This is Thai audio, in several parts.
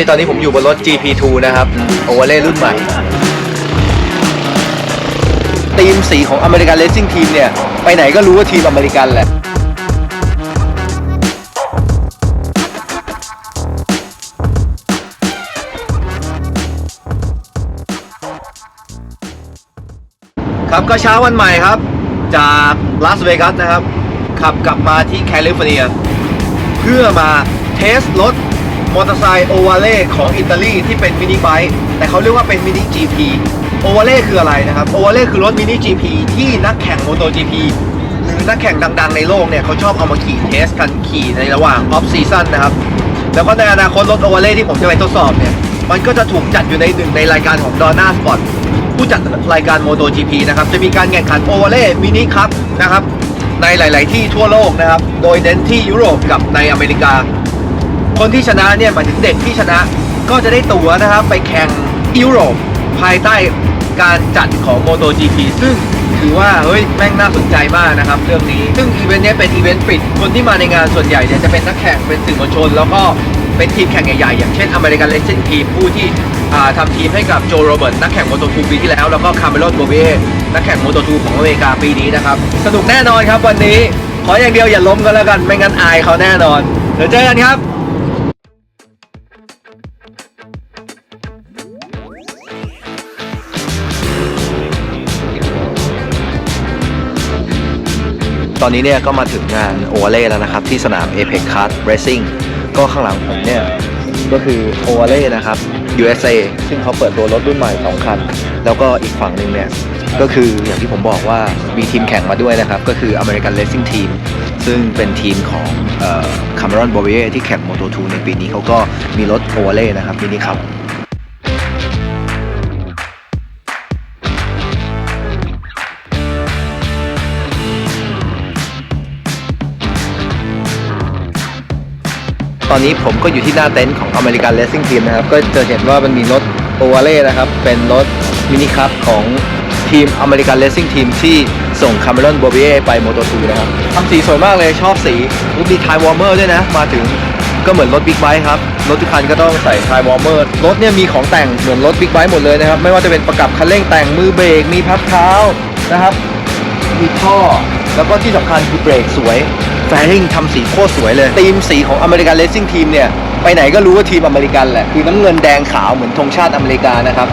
นี่ตอนนี้ผมอยู่บนรถ GP2 นะครับโอเวอร์เล่รุ่นใหม่ทีมสีของอเมริกันเลสซิ่งทีมเนี่ย ไปไหนก็รู้ว่าทีมอเมริกันแหละครับก็เช้าวันใหม่ครับ จากลาสเวกัสนะครับ ขับกลับมาที่แคลิฟอร์เนีย เพื่อมาเทสรถ มอเตอร์ไซค์โอวาเล่ของอิตาลีที่เป็นมินิไบค์แต่เขาเรียกว่าเป็นมินิ GP โอวาเล่คืออะไรนะครับโอวาเล่คือรถมินิ GP ที่นักแข่งโมโต GP หรือนักแข่งดังๆ ในโลกเนี่ยเขาชอบเอามาขี่เทสกันขี่ในระหว่างออฟซีซั่นนะครับ แล้วก็ในอนาคตรถโอวาเล่ที่ผมจะไปทดสอบเนี่ยมันก็จะถูกจัดอยู่ในหนึ่งในรายการของดอน่าสปอร์ตผู้จัดรายการ MotoGP นะครับ จะมีการแข่งขันโอวาเล่มินิคัพนะครับ ในหลาย ๆ ที่ทั่วโลกนะครับ โดยเน้นที่ยุโรปกับในอเมริกา คนที่ชนะเนี่ยหมายถึงเด็กที่ชนะก็จะได้ตั๋วนะครับไปแข่งยุโรปภายใต้การจัดของ MotoGP ซึ่งถือว่าเฮ้ยแม่งน่าสนใจมากนะครับ เรื่องนี้ ซึ่งอีเวนต์เนี้ยเป็นอีเวนต์ปิด คนที่มาในงานส่วนใหญ่เนี่ยจะเป็นนักแข่งเป็นสื่อมวลชน แล้วก็เป็นทีมแข่งใหญ่ๆ อย่างเช่นอเมริกันเลสเซนทีมผู้ที่อ่าทำทีมให้กับโจโรเบิร์ตนักแข่งโมโต2ปีที่แล้ว แล้วก็คาร์เมลอนโบเบนักแข่งโมโต2ของอเมริกาปีนี้นะครับ สนุกแน่นอนครับวันนี้ ขออย่างเดียวอย่าล้มกันแล้วกันไม่งั้นอายเขาแน่นอนเดี๋ยวเจอกันครับ อนนี้เนี่ยก็มาถึงงานโอเวอร์เล่แล้วนะครับ ที่สนาม Apex Kart Racing ก็ข้างหลังผมเนี่ยก็คือโอเวอร์เล่นะครับ USA ซึ่งเขาเปิดตัวรถรุ่นใหม่ 2 คัน แล้วก็อีกฝั่งหนึ่งเนี่ยก็คืออย่างที่ผมบอกว่ามีทีมแข่งมาด้วยนะครับ ก็คือ American Racing Team ซึ่งเป็นทีมของคาร์ m รอนโบเวียที่แข่ง Moto2 ในปีนี้เขาก็มีรถโอเวอร์เล่นะครับมินิครับ ตอนนี้ผมก็อยู่ที่หน้าเต็นท์ของ American Racing Team นะครับ ก็จะเห็นว่ามันมีรถโอวาเล่นะครับ เป็นรถมินิคัพของทีม American Racing Team ที่ส่งคาร์เมลอนโบเบียไป Moto2 นะครับทำสีสวยมากเลยชอบสีรูปมีไทวอร์เมอร์ด้วยนะ มาถึงก็เหมือนรถบิ๊กไบค์ครับ รถทุกคันก็ต้องใส่ไทวอร์เมอร์รถเนี่ยมีของแต่งเหมือนรถบิ๊กไบค์หมดเลยนะครับ ไม่ว่าจะเป็นประกับคันเร่งแต่งมือเบรกมีพับเท้านะครับมีท่อ แล้วก็ที่สำคัญคือเบรกสวย แฟริงทำสีโคตรสวยเลยทีมสีของอเมริกันเลสซิ่งทีมเนี่ย ไปไหนก็รู้ว่าทีมอเมริกันแหละ คือน้ำเงินแดงขาวเหมือนธงชาติอเมริกานะครับ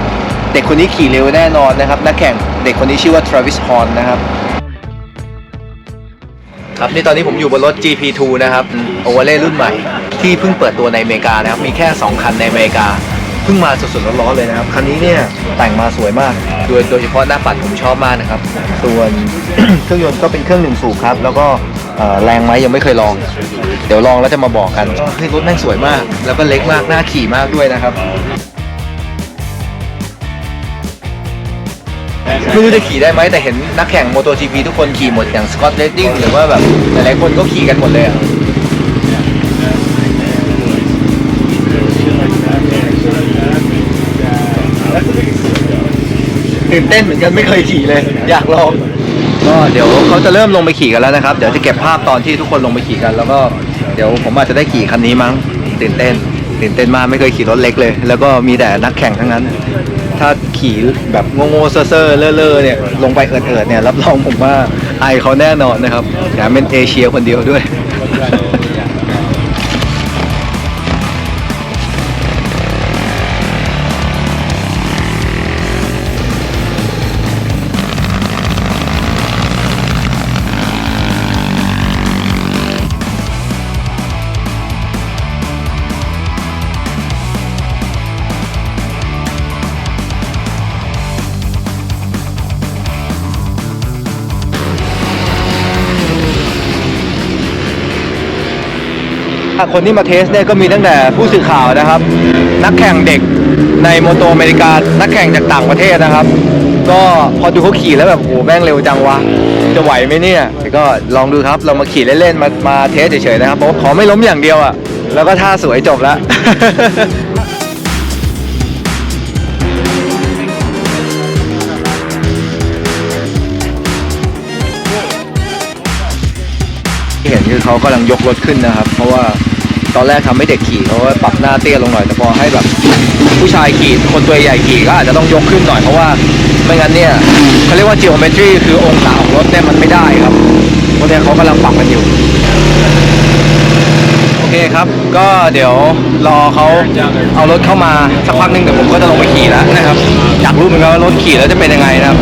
เด็กคนนี้ขี่เร็วแน่นอนนะครับ นักแข่งเด็กคนนี้ชื่อว่าทราวิสฮอนนะครับครับนี่ตอนนี้ผมอยู่บนรถ GP2 นะครับโอเวอร์เล่รุ่นใหม่ ที่เพิ่งเปิดตัวในอเมริกานะครับมีแค่ 2 คันในอเมริกา พิ่งมาสดๆร้อนๆเลยนะครับ คันนี้เนี่ยแต่งมาสวยมาก โดยโดยเฉพาะหน้าปัดผมชอบมากนะครับ ส่วน เครื่องยนต์ก็เป็นเครื่องหนึ่งสูบครับ แล้วก็เอ่อแรงไหมยังไม่เคยลอง เดี๋ยวลองแล้วจะมาบอกกันเฮ้ยรถแม่งสวยมาก แล้วก็เล็กมากน่าขี่มากด้วยนะครับ ไม่รู้จะขี่ได้ไหมแต่เห็นนักแข่ง MotoGP ทุกคนขี่หมดอย่างสกอตเลดดิ้งหรือว่าแบบหลายๆคนก็ขี่กันหมดเลยอะ ตื่นเต้นเหมือนกันไม่เคยขี่เลย อยากลอง ก็เดี๋ยวเขาจะเริ่มลงไปขี่กันแล้วนะครับ เดี๋ยวจะเก็บภาพตอนที่ทุกคนลงไปขี่กัน แล้วก็เดี๋ยวผมอาจจะได้ขี่คันนี้มั้งตื่นเต้นตื่นเต้นมากไม่เคยขี่รถเล็กเลย แล้วก็มีแต่นักแข่งทั้งนั้น ถ้าขี่แบบโง่ๆเซ่อๆเล่อๆเนี่ยลงไปเอิดๆเนี่ยรับรองผมว่าไอเขาแน่นอนนะครับแถมเป็นเอเชียคนเดียวด้วย คนที่มาเทสเนี่ยก็มีตั้งแต่ผู้สื่อข่าวนะครับ นักแข่งเด็กในโมโตอเมริกา นักแข่งจากต่างประเทศนะครับ ก็พอดูเขาขี่แล้วแบบโอ้โหแม่งเร็วจังวะ จะไหวไหมเนี่ย ก็ลองดูครับเรามาขี่เล่นๆ มามาเทสเฉยๆนะครับเพราะขอไม่ล้มอย่างเดียวอะ แล้วก็ท่าสวยจบแล้ว ที่เห็นคือเขากำลังยกรถขึ้นนะครับ เพราะว่าตอนแรกทำให้เด็กขี่เขาก็ปรับหน้าเตี้ยลงหน่อย แต่พอให้แบบผู้ชายขี่คนตัวใหญ่ขี่ก็อาจจะต้องยกขึ้นหน่อยเพราะว่าไม่งั้นเนี่ยเขาเรียกว่า geometry คือองศาของรถเนี่ยมันไม่ได้ครับเพวกเนี้ยเขากำลังปรับกันอยู่โอเคครับ ก็เดี๋ยวรอเขาเอารถเข้ามาสักพักหนึงเดี๋ยวผมก็จะลงไปขี่แล้วนะครับอยากรู้เหมือนกันว่ารถขี่แล้วจะเป็นยังไงนะครับ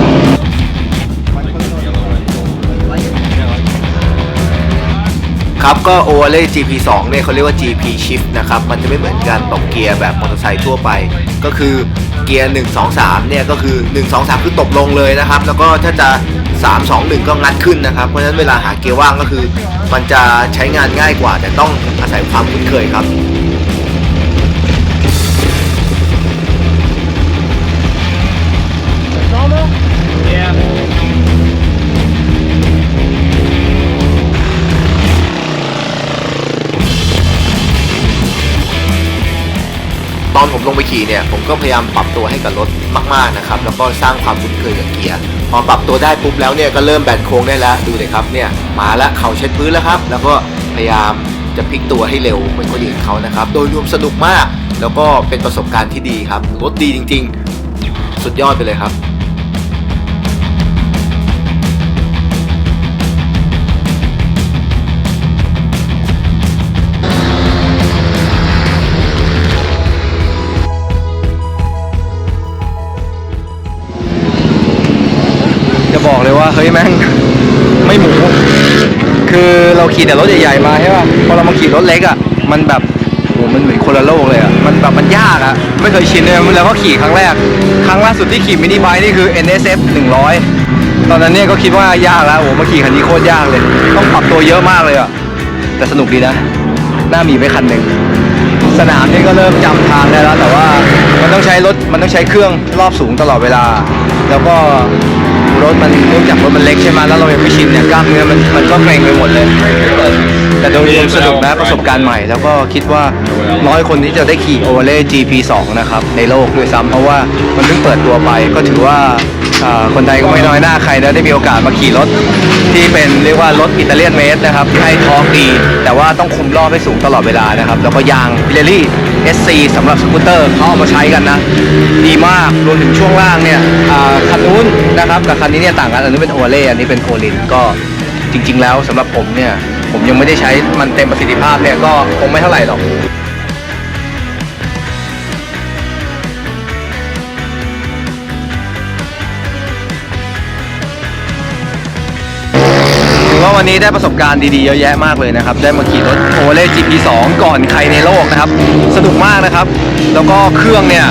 ครับก็ o v a l e GP2 เนี่ยเขาเรียกว่า GP Shift นะครับมันจะไม่เหมือนกันตบเกียร์แบบมอเตอร์ไซค์ทั่วไป ก็คือเกียร์ 1 2 3 เนี่ยก็คือ 1 2 3 คือตบลงเลยนะครับ แล้วก็ถ้าจะ 3 2 1 ก็งัดขึ้นนะครับ เพราะฉะนั้นเวลาหาเกียร์ว่างก็คือ มันจะใช้งานง่ายกว่า แต่ต้องอาศัยความคุ้นเคยครับ ลงไปขี่เนี่ยผมก็พยายามปรับตัวให้กับรถมากๆนะครับแล้วก็สร้างความคุ้นเคยกับเกียร์พอปรับตัวได้ปุ๊บแล้วเนี่ยก็เริ่มแบนโค้งได้แล้วดูเลยครับเนี่ยมาแล้วเข่าเช็ดพื้นแล้วครับ แล้วก็พยายามจะพลิกตัวให้เร็วเหมือนคนอื่นเขานะครับ โดยรวมสนุกมาก แล้วก็เป็นประสบการณ์ที่ดีครับรถดีจริง ๆ สุดยอดไปเลยครับ ว่าเฮ้ยแม่งไม่หมู คือเราขี่แต่รถใหญ่ๆมาใช่ป่ะพอเรามาขี่รถเล็กอะมันแบบโหมันเหมือนคนละโลกเลยอะมันแบบมันยากอะไม่เคยชินเลยแล้วก็ขี่ครั้งแรก ครั้งล่าสุดที่ขี่มินิไบค์นี่คือ NSF 100 ตอนนั้นเนี่ยก็คิดว่ายากแล้วโอ้มาขี่คันนี้โคตรยากเลย ต้องปรับตัวเยอะมากเลยอะแต่สนุกดีนะ หน้ามีไปคันหนึ่งสนามนี่ก็เริ่มจำทางได้แล้ว แต่ว่ามันต้องใช้รถมันต้องใช้เครื่องรอบสูงตลอดเวลา แล้วก็ รถมันเนื่องจากรถมันเล็กใช่ไหมแล้วเรายังไม่ชินเนี่ยกล้ามเนื้อมันมันก็เกร็งไปหมดเลยแต่โดยรวมสนุกนะประสบการณ์ใหม่ แล้วก็คิดว่าน้อยคนที่จะได้ขี่โอเวอร์เล่ GP2 นะครับในโลกด้วยซ้ำเพราะว่ามันเพิ่งเปิดตัวไปก็ถือว่า คนไทยก็ไม่น้อยหน้าใครนะได้มีโอกาสมาขี่รถ ที่เป็นเรียกว่ารถอิตาเลียนเมดนะครับให้ทอร์กดี แต่ว่าต้องคุมรอบให้สูงตลอดเวลานะครับ แล้วก็ยางพิเรลี่ SC สำหรับสกูตเตอร์เขาเอามาใช้กันนะ ดีมากรวมถึงช่วงล่างเนี่ยคันนู้นนะครับกับคันนี้เนี่ยต่างกันอันนี้เป็นโอเล่อันนี้เป็นโอลินก็จริง ๆ แล้วสำหรับผมเนี่ยผมยังไม่ได้ใช้มันเต็มประสิทธิภาพเนี่ยก็คงไม่เท่าไหร่หรอก วันนี้ได้ประสบการณ์ดีๆเยอะแยะมากเลยนะครับ ได้มาขี่รถโอเล่ GP2 ก่อนใครในโลกนะครับ สนุกมากนะครับ แล้วก็เครื่องเนี่ย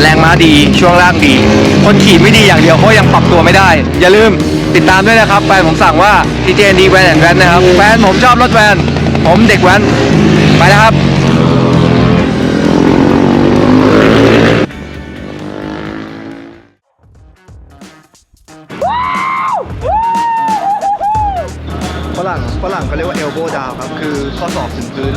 แรงม้าดีช่วงล่างดี คนขี่ไม่ดีอย่างเดียวเขายังปรับตัวไม่ได้ อย่าลืมติดตามด้วยนะครับ แฟนผมสั่งว่า TJND แวนแอนแวนนะครับ แฟนผมชอบรถแวน ผมเด็กแวนไปนะครับ ฝรั่งฝรั่งเขาเรียกว่าเอลโบดาวครับ คือข้อศอกถึงพื้น